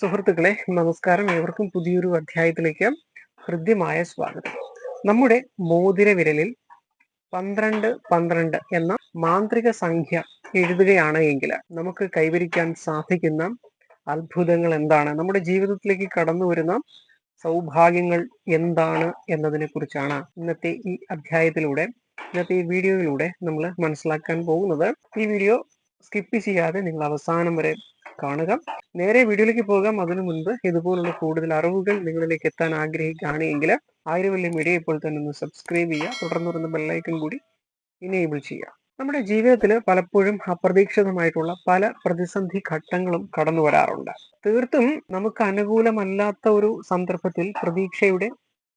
സുഹൃത്തുക്കളെ നമസ്കാരം. ഏവർക്കും പുതിയൊരു അധ്യായത്തിലേക്ക് ഹൃദ്യമായ സ്വാഗതം. നമ്മുടെ മോതിര വിരലിൽ പന്ത്രണ്ട് പന്ത്രണ്ട് എന്ന മാന്ത്രിക സംഖ്യ എഴുതുകയാണ് എങ്കിൽ നമുക്ക് കൈവരിക്കാൻ സാധിക്കുന്ന അത്ഭുതങ്ങൾ എന്താണ്? നമ്മുടെ ജീവിതത്തിലേക്ക് കടന്നു വരുന്ന സൗഭാഗ്യങ്ങൾ എന്താണ് എന്നതിനെ കുറിച്ചാണ് ഇന്നത്തെ ഈ അധ്യായത്തിലൂടെ ഇന്നത്തെ ഈ വീഡിയോയിലൂടെ നമ്മൾ മനസ്സിലാക്കാൻ പോകുന്നത്. ഈ വീഡിയോ സ്കിപ്പ് ചെയ്യാതെ നിങ്ങൾ അവസാനം വരെ കാണുക. നേരെ വീഡിയോയിലേക്ക് പോകാം. അതിനു മുൻപ് ഇതുപോലുള്ള കൂടുതൽ അറിവുകൾ നിങ്ങളിലേക്ക് എത്താൻ ആഗ്രഹിക്കുകയാണെങ്കിൽ ആയിരം വലിയ മീഡിയ ഇപ്പോൾ തന്നെ ഒന്ന് സബ്സ്ക്രൈബ് ചെയ്യുക. തുടർന്ന് വരുന്ന ബെല്ലൈക്കൺ കൂടി ഇനേബിൾ ചെയ്യുക. നമ്മുടെ ജീവിതത്തിൽ പലപ്പോഴും അപ്രതീക്ഷിതമായിട്ടുള്ള പല പ്രതിസന്ധി ഘട്ടങ്ങളും കടന്നു വരാറുണ്ട്. തീർത്തും നമുക്ക് അനുകൂലമല്ലാത്ത ഒരു സന്ദർഭത്തിൽ പ്രതീക്ഷയുടെ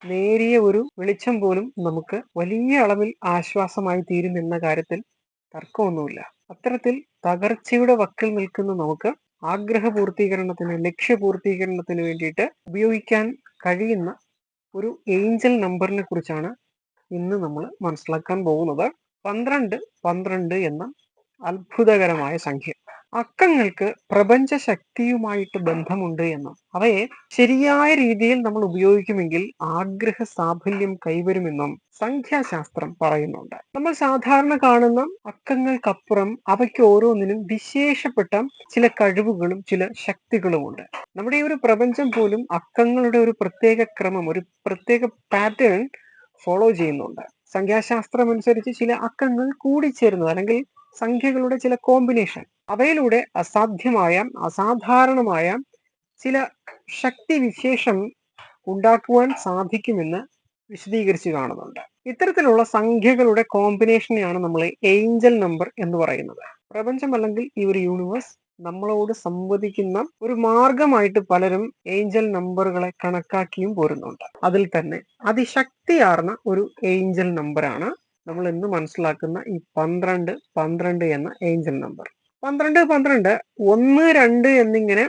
നേരിയ ഒരു വെളിച്ചം പോലും നമുക്ക് വലിയ അളവിൽ ആശ്വാസമായി തീരും കാര്യത്തിൽ തർക്കമൊന്നുമില്ല. അത്തരത്തിൽ തകർച്ചയുടെ വക്കിൽ നിൽക്കുന്ന നമുക്ക് ആഗ്രഹ പൂർത്തീകരണത്തിന് ലക്ഷ്യപൂർത്തീകരണത്തിന് വേണ്ടിയിട്ട് ഉപയോഗിക്കാൻ കഴിയുന്ന ഒരു ഏഞ്ചൽ നമ്പറിനെ കുറിച്ചാണ് ഇന്ന് നമ്മൾ മനസ്സിലാക്കാൻ പോകുന്നത്. പന്ത്രണ്ട് പന്ത്രണ്ട് എന്ന അത്ഭുതകരമായ സംഖ്യ. അക്കങ്ങൾക്ക് പ്രപഞ്ച ശക്തിയുമായിട്ട് ബന്ധമുണ്ട് എന്നും. അവയെ ശരിയായ രീതിയിൽ നമ്മൾ ഉപയോഗിക്കുമെങ്കിൽ ആഗ്രഹ സാഫല്യം കൈവരുമെന്നും സംഖ്യാശാസ്ത്രം പറയുന്നുണ്ട്. നമ്മൾ സാധാരണ കാണുന്ന അക്കങ്ങൾക്കപ്പുറം അവയ്ക്ക് ഓരോന്നിനും വിശേഷപ്പെട്ട ചില കഴിവുകളും ചില ശക്തികളുമുണ്ട്. നമ്മുടെ ഈ ഒരു പ്രപഞ്ചം പോലും അക്കങ്ങളുടെ ഒരു പ്രത്യേക ക്രമം ഒരു പ്രത്യേക പാറ്റേൺ ഫോളോ ചെയ്യുന്നുണ്ട്. സംഖ്യാശാസ്ത്രം അനുസരിച്ച് ചില അക്കങ്ങൾ കൂടിച്ചേരുന്നത് അല്ലെങ്കിൽ സംഖ്യകളുടെ ചില കോമ്പിനേഷൻ. അവയിലൂടെ അസാധ്യമായ അസാധാരണമായ ചില ശക്തി വിശേഷം ഉണ്ടാക്കുവാൻ സാധിക്കുമെന്ന് വിശദീകരിച്ച് കാണുന്നുണ്ട്. ഇത്തരത്തിലുള്ള സംഖ്യകളുടെ കോമ്പിനേഷനെയാണ് നമ്മൾ ഏഞ്ചൽ നമ്പർ എന്ന് പറയുന്നത്. പ്രപഞ്ചം അല്ലെങ്കിൽ ഈ ഒരു യൂണിവേഴ്സ് നമ്മളോട് സംവദിക്കുന്ന ഒരു മാർഗമായിട്ട് പലരും ഏഞ്ചൽ നമ്പറുകളെ കണക്കാക്കിയും പോരുന്നുണ്ട്. അതിൽ തന്നെ അതിശക്തിയാർന്ന ഒരു ഏഞ്ചൽ നമ്പറാണ് നമ്മൾ ഇന്ന് മനസ്സിലാക്കുന്ന ഈ പന്ത്രണ്ട് പന്ത്രണ്ട് എന്ന ഏഞ്ചൽ നമ്പർ പന്ത്രണ്ട് പന്ത്രണ്ട് ഒന്ന് രണ്ട് എന്നിങ്ങനെ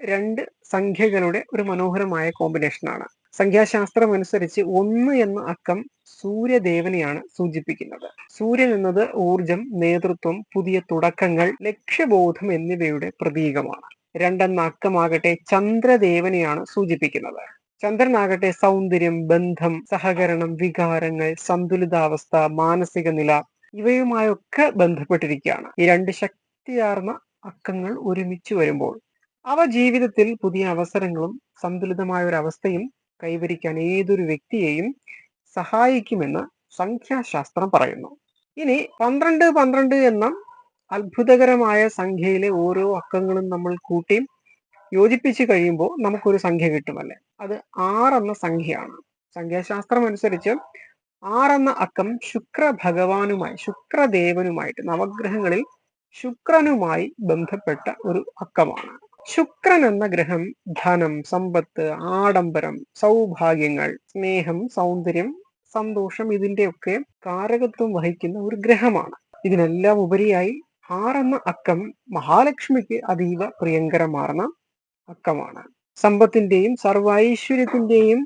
രണ്ട് സംഖ്യകളുടെ ഒരു മനോഹരമായ കോമ്പിനേഷനാണ് സംഖ്യാശാസ്ത്രം അനുസരിച്ച് ഒന്ന് എന്ന അക്കം സൂര്യദേവനെയാണ് സൂചിപ്പിക്കുന്നത്. സൂര്യൻ എന്നത് ഊർജം നേതൃത്വം പുതിയ തുടക്കങ്ങൾ ലക്ഷ്യബോധം എന്നിവയുടെ പ്രതീകമാണ്. രണ്ടെന്ന അക്കമാകട്ടെ ചന്ദ്രദേവനെയാണ് സൂചിപ്പിക്കുന്നത്. ചന്ദ്രനാകട്ടെ സൗന്ദര്യം ബന്ധം സഹകരണം വികാരങ്ങൾ സന്തുലിതാവസ്ഥ മാനസിക നില ഇവയുമായൊക്കെ ബന്ധപ്പെട്ടിരിക്കുകയാണ്. ഈ രണ്ട് ശക്തിയാർന്ന അക്കങ്ങൾ ഒരുമിച്ച് വരുമ്പോൾ അവ ജീവിതത്തിൽ പുതിയ അവസരങ്ങളും സന്തുലിതമായ ഒരു അവസ്ഥയും കൈവരിക്കാൻ ഏതൊരു വ്യക്തിയെയും സഹായിക്കുമെന്ന് സംഖ്യാശാസ്ത്രം പറയുന്നു. ഇനി പന്ത്രണ്ട് പന്ത്രണ്ട് എന്ന അത്ഭുതകരമായ സംഖ്യയിലെ ഓരോ അക്കങ്ങളും നമ്മൾ കൂട്ടി യോജിപ്പിച്ച് കഴിയുമ്പോൾ നമുക്കൊരു സംഖ്യ കിട്ടുമല്ലേ? അത് ആറെന്ന സംഖ്യയാണ്. സംഖ്യാശാസ്ത്രം അനുസരിച്ച് ആറെന്ന അക്കം ശുക്ര ഭഗവാനുമായി ശുക്രദേവനുമായിട്ട് നവഗ്രഹങ്ങളിൽ ശുക്രനുമായി ബന്ധപ്പെട്ട ഒരു അക്കമാണ്. ശുക്രൻ എന്ന ഗ്രഹം ധനം സമ്പത്ത് ആഡംബരം സൗഭാഗ്യങ്ങൾ സ്നേഹം സൗന്ദര്യം സന്തോഷം ഇതിന്റെയൊക്കെ കാരകത്വം വഹിക്കുന്ന ഒരു ഗ്രഹമാണ്. ഇതിനെല്ലാം ഉപരിയായി ആറെന്ന അക്കം മഹാലക്ഷ്മിക്ക് അതീവ പ്രിയങ്കരമാർന്ന അക്കമാണ്. സമ്പത്തിന്റെയും സർവൈശ്വര്യത്തിന്റെയും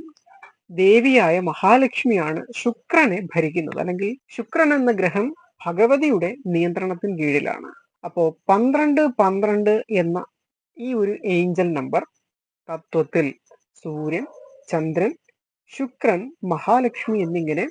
ദേവിയായ മഹാലക്ഷ്മിയാണ് ശുക്രനെ ഭരിക്കുന്നത്. അല്ലെങ്കിൽ ശുക്രൻ എന്ന ഗ്രഹം ഭഗവതിയുടെ നിയന്ത്രണത്തിന് കീഴിലാണ്. അപ്പോ പന്ത്രണ്ട് പന്ത്രണ്ട് എന്ന ഈ ഒരു ഏഞ്ചൽ നമ്പർ തത്വത്തിൽ സൂര്യൻ ചന്ദ്രൻ ശുക്രൻ മഹാലക്ഷ്മി എന്നിങ്ങനെ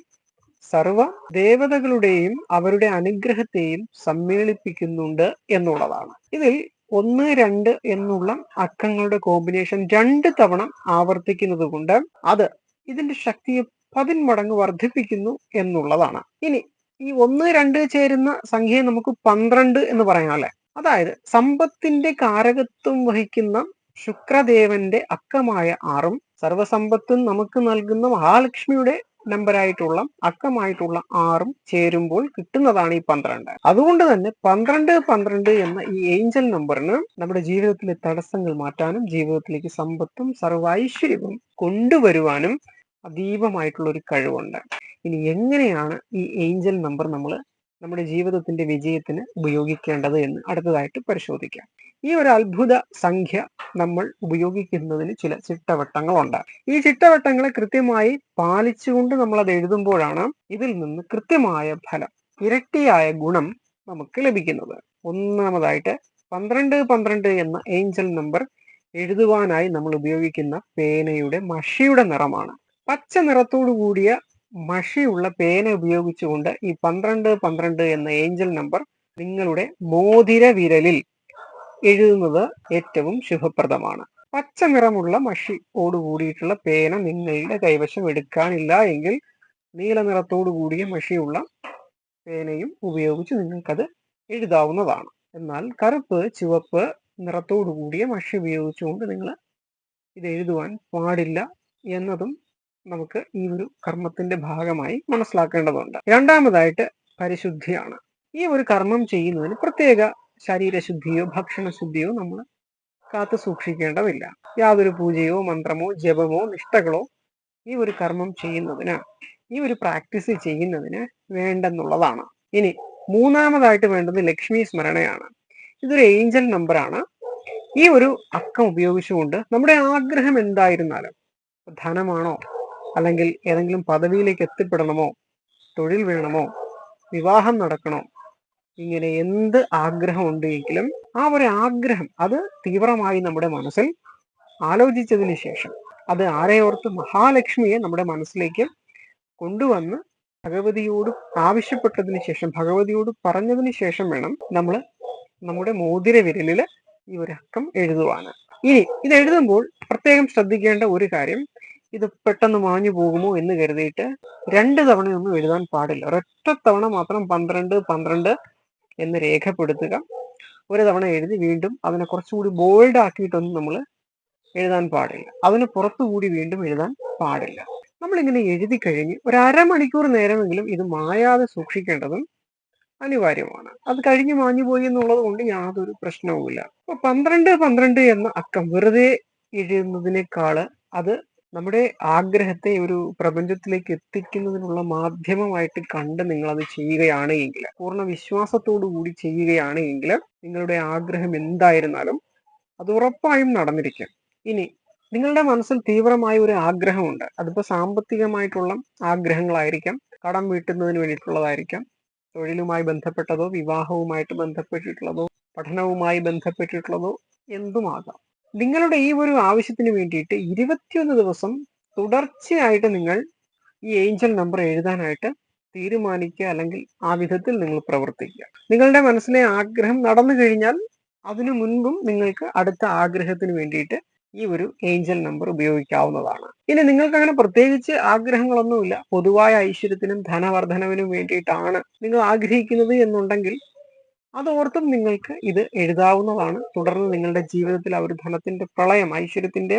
സർവ ദേവതകളുടെയും അവരുടെ അനുഗ്രഹത്തെയും സമ്മേളിപ്പിക്കുന്നുണ്ട് എന്നുള്ളതാണ്. ഇതിൽ ഒന്ന് രണ്ട് എന്നുള്ള അക്കങ്ങളുടെ കോമ്പിനേഷൻ രണ്ട് തവണ ആവർത്തിക്കുന്നത് കൊണ്ട് അത് ഇതിന്റെ ശക്തിയെ പതിന്മടങ്ങ് വർദ്ധിപ്പിക്കുന്നു എന്നുള്ളതാണ്. ഇനി ഈ ഒന്ന് രണ്ട് ചേരുന്ന സംഖ്യയെ നമുക്ക് പന്ത്രണ്ട് എന്ന് പറയാം അതായത് സമ്പത്തിന്റെ കാരകത്വം വഹിക്കുന്ന ശുക്രദേവന്റെ അക്കമായ ആറും സർവസമ്പത്തും നമുക്ക് നൽകുന്ന മഹാലക്ഷ്മിയുടെ നമ്പറായിട്ടുള്ള അക്കമായിട്ടുള്ള ആറും ചേരുമ്പോൾ കിട്ടുന്നതാണ് ഈ പന്ത്രണ്ട്. അതുകൊണ്ട് തന്നെ പന്ത്രണ്ട് പന്ത്രണ്ട് എന്ന ഈ ഏഞ്ചൽ നമ്പറിന് നമ്മുടെ ജീവിതത്തിലെ തടസ്സങ്ങൾ മാറ്റാനും ജീവിതത്തിലേക്ക് സമ്പത്തും സർവൈശ്വര്യവും കൊണ്ടുവരുവാനും അതീവമായിട്ടുള്ള ഒരു കഴിവുണ്ട്. ഇനി എങ്ങനെയാണ് ഈ ഏഞ്ചൽ നമ്പർ നമ്മൾ നമ്മുടെ ജീവിതത്തിന്റെ വിജയത്തിന് ഉപയോഗിക്കേണ്ടത് എന്ന് അടുത്തതായിട്ട് പരിശോധിക്കാം. ഈ ഒരു അത്ഭുത സംഖ്യ നമ്മൾ ഉപയോഗിക്കുന്നതിന് ചില ചിട്ടവട്ടങ്ങളുണ്ട്. ഈ ചിട്ടവട്ടങ്ങളെ കൃത്യമായി പാലിച്ചുകൊണ്ട് നമ്മൾ അത് എഴുതുമ്പോഴാണ് ഇതിൽ നിന്ന് കൃത്യമായ ഫലം ഇരട്ടിയായ ഗുണം നമുക്ക് ലഭിക്കുന്നത്. ഒന്നാമതായിട്ട് പന്ത്രണ്ട് പന്ത്രണ്ട് എന്ന ഏഞ്ചൽ നമ്പർ എഴുതുവാനായി നമ്മൾ ഉപയോഗിക്കുന്ന പേനയുടെ മഷിയുടെ നിറമാണ്. പച്ച നിറത്തോടു കൂടിയ മഷിയുള്ള പേന ഉപയോഗിച്ചുകൊണ്ട് ഈ പന്ത്രണ്ട് പന്ത്രണ്ട് എന്ന ഏഞ്ചൽ നമ്പർ നിങ്ങളുടെ മോതിര വിരലിൽ എഴുതുന്നത് ഏറ്റവും ശുഭപ്രദമാണ്. പച്ച നിറമുള്ള മഷി ഓട് കൂടിയിട്ടുള്ള പേന നിങ്ങളുടെ കൈവശം എടുക്കാനില്ല എങ്കിൽ നീല കൂടിയ മഷിയുള്ള പേനയും ഉപയോഗിച്ച് നിങ്ങൾക്കത് എഴുതാവുന്നതാണ്. എന്നാൽ കറുപ്പ് ചുവപ്പ് നിറത്തോടു കൂടിയ മഷി ഉപയോഗിച്ചുകൊണ്ട് നിങ്ങൾ ഇത് എഴുതുവാൻ പാടില്ല എന്നതും നമുക്ക് ഈ ഒരു കർമ്മത്തിന്റെ ഭാഗമായി മനസ്സിലാക്കേണ്ടതുണ്ട്. രണ്ടാമതായിട്ട് പരിശുദ്ധിയാണ്. ഈ ഒരു കർമ്മം ചെയ്യുന്നതിന് പ്രത്യേക ശരീരശുദ്ധിയോ ഭക്ഷണശുദ്ധിയോ നമ്മൾ കാത്തു സൂക്ഷിക്കേണ്ടതില്ല. യാതൊരു പൂജയോ മന്ത്രമോ ജപമോ നിഷ്ഠകളോ ഈ ഒരു കർമ്മം ചെയ്യുന്നതിന് ഈ ഒരു പ്രാക്ടീസ് ചെയ്യുന്നതിന് വേണ്ടെന്നുള്ളതാണ്. ഇനി മൂന്നാമതായിട്ട് വേണ്ടത് ലക്ഷ്മി സ്മരണയാണ്. ഇതൊരു ഏഞ്ചൽ നമ്പറാണ്. ഈ ഒരു അക്കം ഉപയോഗിച്ചുകൊണ്ട് നമ്മുടെ ആഗ്രഹം എന്തായിരുന്നാലും ധനമാണോ അല്ലെങ്കിൽ ഏതെങ്കിലും പദവിയിലേക്ക് എത്തിപ്പെടണമോ? തൊഴിൽ വേണമോ? വിവാഹം നടക്കണോ? ഇങ്ങനെ എന്ത് ആഗ്രഹം ഉണ്ടെങ്കിലും ആ ഒരു ആഗ്രഹം അത് തീവ്രമായി നമ്മുടെ മനസ്സിൽ ആലോചിച്ചതിന് ശേഷം അത് ആരെയോർത്ത് മഹാലക്ഷ്മിയെ നമ്മുടെ മനസ്സിലേക്ക് കൊണ്ടുവന്ന് ഭഗവതിയോട് ആവശ്യപ്പെട്ടതിന് ശേഷം ഭഗവതിയോട് പറഞ്ഞതിന് ശേഷം വേണം നമ്മൾ നമ്മുടെ മോതിര വിരലിൽ ഈ ഒരു അക്കം എഴുതുവാണ് ഇനി ഇത് എഴുതുമ്പോൾ പ്രത്യേകം ശ്രദ്ധിക്കേണ്ട ഒരു കാര്യം ഇത് പെട്ടെന്ന് മാഞ്ഞു പോകുമോ എന്ന് കരുതിയിട്ട് രണ്ട് തവണയൊന്നും എഴുതാൻ പാടില്ല. ഒരൊറ്റ തവണ മാത്രം പന്ത്രണ്ട് പന്ത്രണ്ട് എന്ന് രേഖപ്പെടുത്തുക. ഒരു തവണ എഴുതി വീണ്ടും അതിനെ കുറച്ചുകൂടി ബോൾഡ് ആക്കിയിട്ടൊന്നും നമ്മൾ എഴുതാൻ പാടില്ല. അതിന് പുറത്തുകൂടി വീണ്ടും എഴുതാൻ പാടില്ല. നമ്മളിങ്ങനെ എഴുതി കഴിഞ്ഞ് ഒരു അരമണിക്കൂർ നേരമെങ്കിലും ഇത് മായാതെ സൂക്ഷിക്കേണ്ടതും അനിവാര്യമാണ്. അത് കഴിഞ്ഞു മാഞ്ഞു പോയി എന്നുള്ളത് കൊണ്ട് യാതൊരു പ്രശ്നവുമില്ല. അപ്പൊ പന്ത്രണ്ട് പന്ത്രണ്ട് എന്ന അക്കം വെറുതെ എഴുതുന്നതിനേക്കാൾ അത് നമ്മുടെ ആഗ്രഹത്തെ ഒരു പ്രപഞ്ചത്തിലേക്ക് എത്തിക്കുന്നതിനുള്ള മാധ്യമമായിട്ട് കണ്ട് നിങ്ങൾ അത് ചെയ്യുകയാണ് എങ്കിൽ പൂർണ വിശ്വാസത്തോടു കൂടി ചെയ്യുകയാണ് എങ്കിൽ നിങ്ങളുടെ ആഗ്രഹം എന്തായിരുന്നാലും അത് ഉറപ്പായും നടന്നിരിക്കും. ഇനി നിങ്ങളുടെ മനസ്സിൽ തീവ്രമായ ഒരു ആഗ്രഹമുണ്ട്. അതിപ്പോ സാമ്പത്തികമായിട്ടുള്ള ആഗ്രഹങ്ങളായിരിക്കാം. കടം വീട്ടുന്നതിന് വേണ്ടിയിട്ടുള്ളതായിരിക്കാം. തൊഴിലുമായി ബന്ധപ്പെട്ടതോ വിവാഹവുമായിട്ട് ബന്ധപ്പെട്ടിട്ടുള്ളതോ പഠനവുമായി ബന്ധപ്പെട്ടിട്ടുള്ളതോ എന്തുമാകാം? നിങ്ങളുടെ ഈ ഒരു ആവശ്യത്തിന് വേണ്ടിയിട്ട് ഇരുപത്തിയൊന്ന് ദിവസം തുടർച്ചയായിട്ട് നിങ്ങൾ ഈ ഏഞ്ചൽ നമ്പർ എഴുതാനായിട്ട് തീരുമാനിക്കുക അല്ലെങ്കിൽ ആ വിധത്തിൽ നിങ്ങൾ പ്രവർത്തിക്കുക. നിങ്ങളുടെ മനസ്സിലെ ആഗ്രഹം നടന്നു കഴിഞ്ഞാൽ അതിനു മുൻപും നിങ്ങൾക്ക് അടുത്ത ആഗ്രഹത്തിന് വേണ്ടിയിട്ട് ഈ ഒരു ഏഞ്ചൽ നമ്പർ ഉപയോഗിക്കാവുന്നതാണ്. ഇനി നിങ്ങൾക്ക് അങ്ങനെ പ്രത്യേകിച്ച് ആഗ്രഹങ്ങളൊന്നുമില്ല. പൊതുവായ ഐശ്വര്യത്തിനും ധനവർദ്ധനവിനും വേണ്ടിയിട്ടാണ് നിങ്ങൾ ആഗ്രഹിക്കുന്നത് എന്നുണ്ടെങ്കിൽ അതോർത്തും നിങ്ങൾക്ക് ഇത് എഴുതാവുന്നതാണ്. തുടർന്ന് നിങ്ങളുടെ ജീവിതത്തിൽ ആ ഒരു ധനത്തിന്റെ പ്രളയം ഐശ്വര്യത്തിന്റെ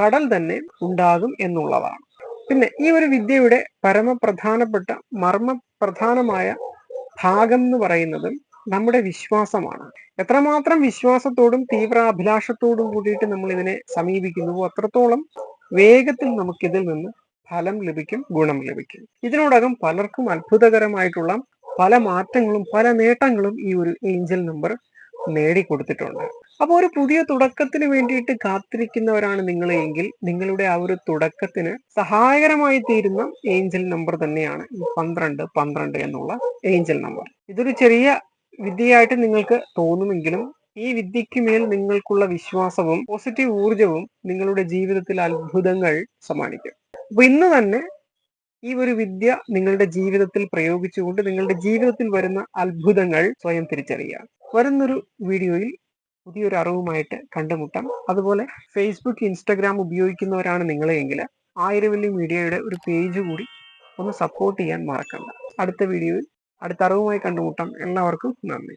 കടൽ തന്നെ ഉണ്ടാകും എന്നുള്ളതാണ്. പിന്നെ ഈ ഒരു വിദ്യയുടെ പരമപ്രധാനപ്പെട്ട മർമ്മപ്രധാനമായ ഭാഗം എന്ന് പറയുന്നത് നമ്മുടെ വിശ്വാസമാണ്. എത്രമാത്രം വിശ്വാസത്തോടും തീവ്ര അഭിലാഷത്തോടും കൂടിയിട്ട് നമ്മൾ ഇതിനെ സമീപിക്കുന്നുവോ അത്രത്തോളം വേഗത്തിൽ നമുക്കിതിൽ നിന്ന് ഫലം ലഭിക്കും ഗുണം ലഭിക്കും. ഇതിനോടകം പലർക്കും അത്ഭുതകരമായിട്ടുള്ള പല മാറ്റങ്ങളും പല നേട്ടങ്ങളും ഈ ഒരു ഏഞ്ചൽ നമ്പർ നേടിക്കൊടുത്തിട്ടുണ്ട്. അപ്പോൾ ഒരു പുതിയ തുടക്കത്തിന് വേണ്ടിയിട്ട് കാത്തിരിക്കുന്നവരാണ് നിങ്ങൾ എങ്കിൽ നിങ്ങളുടെ ആ ഒരു തുടക്കത്തിന് സഹായകരമായി തീരുന്ന ഏഞ്ചൽ നമ്പർ തന്നെയാണ് ഈ പന്ത്രണ്ട് പന്ത്രണ്ട് എന്നുള്ള ഏഞ്ചൽ നമ്പർ ഇതൊരു ചെറിയ വിദ്യയായിട്ട് നിങ്ങൾക്ക് തോന്നുമെങ്കിലും ഈ വിദ്യയ്ക്ക് മേൽ നിങ്ങൾക്കുള്ള വിശ്വാസവും പോസിറ്റീവ് ഊർജവും നിങ്ങളുടെ ജീവിതത്തിൽ അത്ഭുതങ്ങൾ സമ്മാനിക്കും. അപ്പൊ ഇന്ന് തന്നെ ഈ ഒരു വിദ്യ നിങ്ങളുടെ ജീവിതത്തിൽ പ്രയോഗിച്ചുകൊണ്ട് നിങ്ങളുടെ ജീവിതത്തിൽ വരുന്ന അത്ഭുതങ്ങൾ സ്വയം തിരിച്ചറിയുക. വരുന്നൊരു വീഡിയോയിൽ പുതിയൊരു അറിവുമായിട്ട് കണ്ടുമുട്ടാം. അതുപോലെ ഫേസ്ബുക്ക് ഇൻസ്റ്റഗ്രാം ഉപയോഗിക്കുന്നവരാണ് നിങ്ങളെങ്കിൽ ആയിരവല്ലി മീഡിയയുടെ ഒരു പേജ് കൂടി ഒന്ന് സപ്പോർട്ട് ചെയ്യാൻ മറക്കണ്ട. അടുത്ത വീഡിയോയിൽ അടുത്ത അറിവുമായി കണ്ടുമുട്ടാം. എല്ലാവർക്കും നന്ദി.